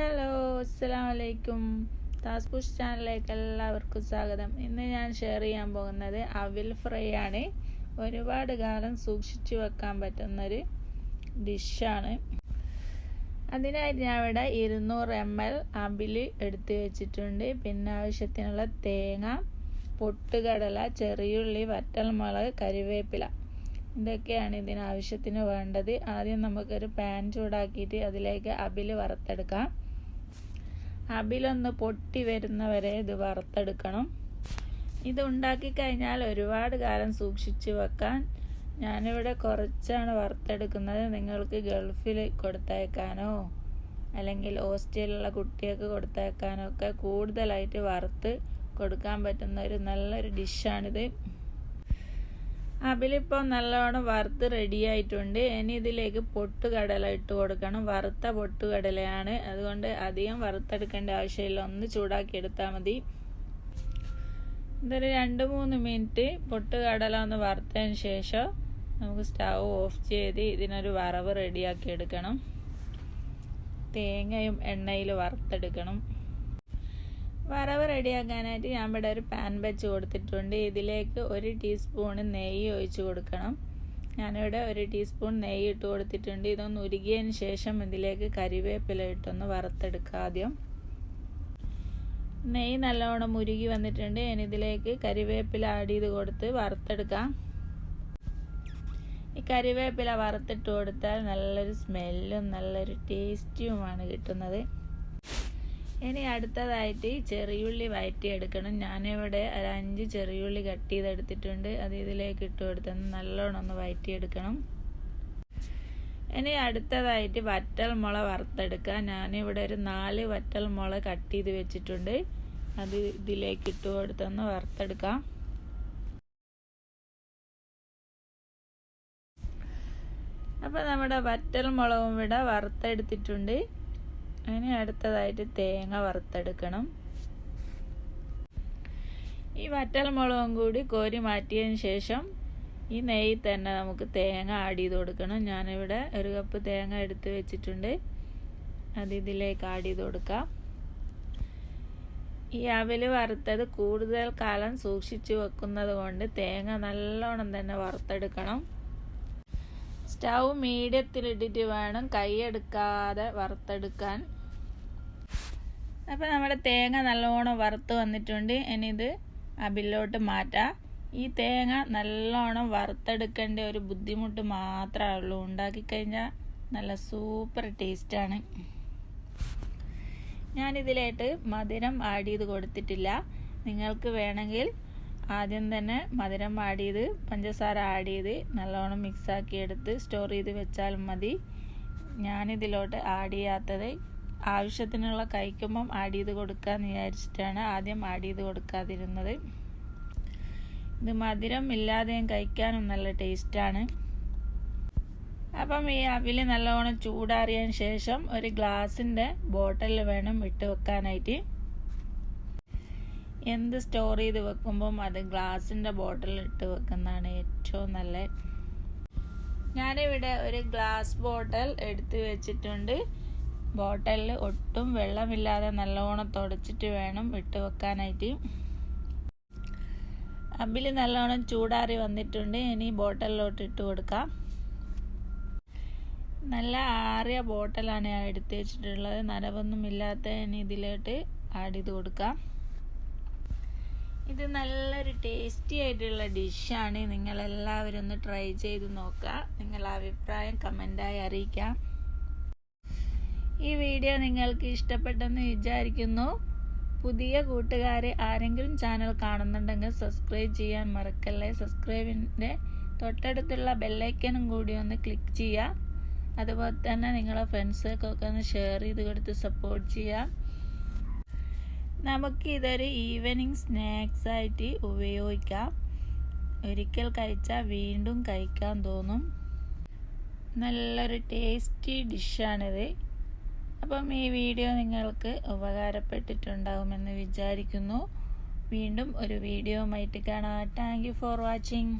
Hello അസ്സാം വലൈക്കും താസ്പുഷ് ചാനലിലേക്ക് എല്ലാവർക്കും സ്വാഗതം. ഇന്ന് ഞാൻ ഷെയർ ചെയ്യാൻ പോകുന്നത് അവിൽ ഫ്രൈ ആണ്. ഒരുപാട് കാലം സൂക്ഷിച്ചു വെക്കാൻ പറ്റുന്നൊരു ഡിഷാണ് അതിനായി ഞാൻ ഇവിടെ ഇരുന്നൂറ് എം എൽ അവിൽ എടുത്തു വെച്ചിട്ടുണ്ട്. പിന്നെ ആവശ്യത്തിനുള്ള തേങ്ങ പൊട്ടുകടല ചെറിയുള്ളി വറ്റൽമുളക് കരിവേപ്പില ഇതൊക്കെയാണ് ഇതിന് ആവശ്യത്തിന് വേണ്ടത്. ആദ്യം നമുക്കൊരു പാൻ ചൂടാക്കിയിട്ട് അതിലേക്ക് അബിൽ വറുത്തെടുക്കാം. അബിലൊന്ന് പൊട്ടി വരുന്നവരെ ഇത് വറുത്തെടുക്കണം. ഇത് ഉണ്ടാക്കി കഴിഞ്ഞാൽ ഒരുപാട് കാലം സൂക്ഷിച്ച് വെക്കാൻ. ഞാനിവിടെ കുറച്ചാണ് വറുത്തെടുക്കുന്നത്. നിങ്ങൾക്ക് ഗൾഫിൽ കൊടുത്തയക്കാനോ അല്ലെങ്കിൽ ഹോസ്റ്റലിലുള്ള കുട്ടികൾക്ക് കൊടുത്തേക്കാനോ ഒക്കെ കൂടുതലായിട്ട് വറുത്ത് കൊടുക്കാൻ പറ്റുന്ന ഒരു നല്ലൊരു ഡിഷാണിത്. അവിലിപ്പോൾ നല്ലോണം വറുത്ത് റെഡി ആയിട്ടുണ്ട്. ഇനി ഇതിലേക്ക് പൊട്ടുകടല ഇട്ട് കൊടുക്കണം. വറുത്ത പൊട്ടുകടലയാണ്. അതുകൊണ്ട് അധികം വറുത്തെടുക്കേണ്ട ആവശ്യമില്ല. ഒന്ന് ചൂടാക്കി എടുത്താൽ മതി. ഇതൊരു രണ്ട് മൂന്ന് മിനിറ്റ് പൊട്ടുകടല ഒന്ന് വറുത്തതിന് ശേഷം നമുക്ക് സ്റ്റൗ ഓഫ് ചെയ്ത് ഇതിനൊരു വറവ് റെഡിയാക്കി എടുക്കണം. തേങ്ങയും എണ്ണയിൽ വറുത്തെടുക്കണം. വറവ് റെഡിയാക്കാനായിട്ട് ഞാൻ ഇവിടെ ഒരു പാൻ വെച്ച് കൊടുത്തിട്ടുണ്ട്. ഇതിലേക്ക് ഒരു ടീസ്പൂണ് നെയ്യ് ഒഴിച്ച് കൊടുക്കണം. ഞാനിവിടെ ഒരു ടീസ്പൂൺ നെയ്യ് ഇട്ട് കൊടുത്തിട്ടുണ്ട്. ഇതൊന്ന് ഉരുകിയതിന് ശേഷം ഇതിലേക്ക് കരിവേപ്പില ഇട്ടൊന്ന് വറുത്തെടുക്കുക ആദ്യം. നെയ്യ് നല്ലവണ്ണം ഉരുകി വന്നിട്ടുണ്ട്. ഇനി ഇതിലേക്ക് കരിവേപ്പില ആഡ് ചെയ്ത് കൊടുത്ത് വറുത്തെടുക്കാം. ഈ കരിവേപ്പില വറുത്തിട്ട് കൊടുത്താൽ നല്ലൊരു സ്മെല്ലും നല്ലൊരു ടേസ്റ്റിയുമാണ് കിട്ടുന്നത്. ഇനി അടുത്തതായിട്ട് ചെറിയുള്ളി എടുക്കണം ഞാനിവിടെ ഒരു അഞ്ച് ചെറിയുള്ളി കട്ട് ചെയ്തെടുത്തിട്ടുണ്ട്. അത് ഇതിലേക്ക് ഇട്ട് കൊടുത്തത് നല്ലോണം ഒന്ന് വഴറ്റിയെടുക്കണം ഇനി അടുത്തതായിട്ട് വറ്റൽ മുള വറുത്തെടുക്കുക. ഞാനിവിടെ ഒരു നാല് വറ്റൽ മുള കട്ട് ചെയ്ത് വെച്ചിട്ടുണ്ട്. അത് ഇതിലേക്ക് ഇട്ട് കൊടുത്തൊന്ന് വറുത്തെടുക്കാം. അപ്പോൾ നമ്മുടെ വറ്റൽ മുളകും ഇവിടെ വറുത്തെടുത്തിട്ടുണ്ട്. അതിന് അടുത്തതായിട്ട് തേങ്ങ വറുത്തെടുക്കണം. ഈ വറ്റൽ മുളകും കൂടി കോരി മാറ്റിയതിന് ശേഷം ഈ നെയ്യിൽ തന്നെ നമുക്ക് തേങ്ങ ആഡ് ചെയ്ത് കൊടുക്കണം. ഞാനിവിടെ ഒരു കപ്പ് തേങ്ങ എടുത്ത് വെച്ചിട്ടുണ്ട്. അത് ഇതിലേക്ക് ആഡ് ചെയ്ത് കൊടുക്കാം. ഈ അവൽ വറുത്തത് കൂടുതൽ കാലം സൂക്ഷിച്ചു വെക്കുന്നത് കൊണ്ട് തേങ്ങ നല്ലോണം തന്നെ വറുത്തെടുക്കണം. സ്റ്റൗ മീഡിയത്തിൽ മീഡിയത്തിലിട്ടിട്ട് വേണം കൈയെടുക്കാതെ വറുത്തെടുക്കാൻ. അപ്പോൾ നമ്മുടെ തേങ്ങ നല്ലോണം വറുത്ത് വന്നിട്ടുണ്ട്. ഇനി ഇത് അബിലോട്ട് മാറ്റാം. ഈ തേങ്ങ നല്ലോണം വറുത്തെടുക്കേണ്ട ഒരു ബുദ്ധിമുട്ട് മാത്രമേ ഉള്ളൂ. ഉണ്ടാക്കിക്കഴിഞ്ഞാൽ നല്ല സൂപ്പർ ടേസ്റ്റാണ്. ഞാനിതിലായിട്ട് മധുരം ആഡ് ചെയ്ത് കൊടുത്തിട്ടില്ല. നിങ്ങൾക്ക് വേണമെങ്കിൽ ആദ്യം തന്നെ മധുരം ആഡ് ചെയ്ത് പഞ്ചസാര ആഡ് ചെയ്ത് നല്ലോണം മിക്സാക്കി എടുത്ത് സ്റ്റോർ ചെയ്ത് വെച്ചാൽ മതി. ഞാനിതിലോട്ട് ആഡ് ചെയ്യാത്തത് ആവശ്യത്തിനുള്ള കഴിക്കുമ്പം ആഡ് ചെയ്ത് കൊടുക്കാമെന്ന് വിചാരിച്ചിട്ടാണ് ആദ്യം ആഡ് ചെയ്ത് കൊടുക്കാതിരുന്നത്. ഇത് മധുരം ഇല്ലാതെയും കഴിക്കാനും നല്ല ടേസ്റ്റാണ് അപ്പം ഈ അവിൽ നല്ലോണം ചൂടാറിയതിന് ശേഷം ഒരു ഗ്ലാസിന്റെ ബോട്ടിൽ വേണം ഇട്ട് വെക്കാനായിട്ട്. എന്ത് സ്റ്റോർ ചെയ്ത് വെക്കുമ്പം അത് ഗ്ലാസിന്റെ ബോട്ടിൽ ഇട്ട് വെക്കുന്നതാണ് ഏറ്റവും നല്ല. ഞാനിവിടെ ഒരു ഗ്ലാസ് ബോട്ടിൽ എടുത്തു വെച്ചിട്ടുണ്ട്. ബോട്ടലിൽ ഒട്ടും വെള്ളമില്ലാതെ നല്ലോണം തുടച്ചിട്ട് വേണം ഇട്ട് വെക്കാനായിട്ട്. അമ്പിൽ നല്ലോണം ചൂടാറി വന്നിട്ടുണ്ട്. ഇനി ബോട്ടലിലോട്ട് ഇട്ട് കൊടുക്കാം. നല്ല ആറിയ ബോട്ടലാണ് ഞാൻ എടുത്ത് വെച്ചിട്ടുള്ളത്. നനവൊന്നും ഇല്ലാത്ത ഇനി ഇതിലോട്ട് ആഡ് ചെയ്ത് കൊടുക്കാം. ഇത് നല്ലൊരു ടേസ്റ്റി ആയിട്ടുള്ള ഡിഷാണ് നിങ്ങളെല്ലാവരും ഒന്ന് ട്രൈ ചെയ്ത് നോക്കുക. നിങ്ങളുടെ അഭിപ്രായം കമന്റായി അറിയിക്കാം. ഈ വീഡിയോ നിങ്ങൾക്ക് ഇഷ്ടപ്പെട്ടെന്ന് വിചാരിക്കുന്നു. പുതിയ കൂട്ടുകാരെ ആരെങ്കിലും ചാനൽ കാണുന്നുണ്ടെങ്കിൽ സബ്സ്ക്രൈബ് ചെയ്യാൻ മറക്കല്ലേ. സബ്സ്ക്രൈബിന്റെ തൊട്ടടുത്തുള്ള ബെല്ലൈക്കനും കൂടി ഒന്ന് ക്ലിക്ക് ചെയ്യുക. അതുപോലെ തന്നെ നിങ്ങളെ ഫ്രണ്ട്സൊക്കെ ഒന്ന് ഷെയർ ചെയ്ത് കൊടുത്ത് സപ്പോർട്ട് ചെയ്യാം നമുക്ക് ഇതൊരു ഈവനിങ് സ്നാക്സ് ആയിട്ട് ഉപയോഗിക്കാം. ഒരിക്കൽ കഴിച്ചാൽ വീണ്ടും കഴിക്കാൻ തോന്നും. നല്ലൊരു ടേസ്റ്റി ഡിഷാണിത് അപ്പം ഈ വീഡിയോ നിങ്ങൾക്ക് ഉപകാരപ്പെട്ടിട്ടുണ്ടാകുമെന്ന് വിചാരിക്കുന്നു. വീണ്ടും ഒരു വീഡിയോ ആയിട്ട് കാണാം. Thank for watching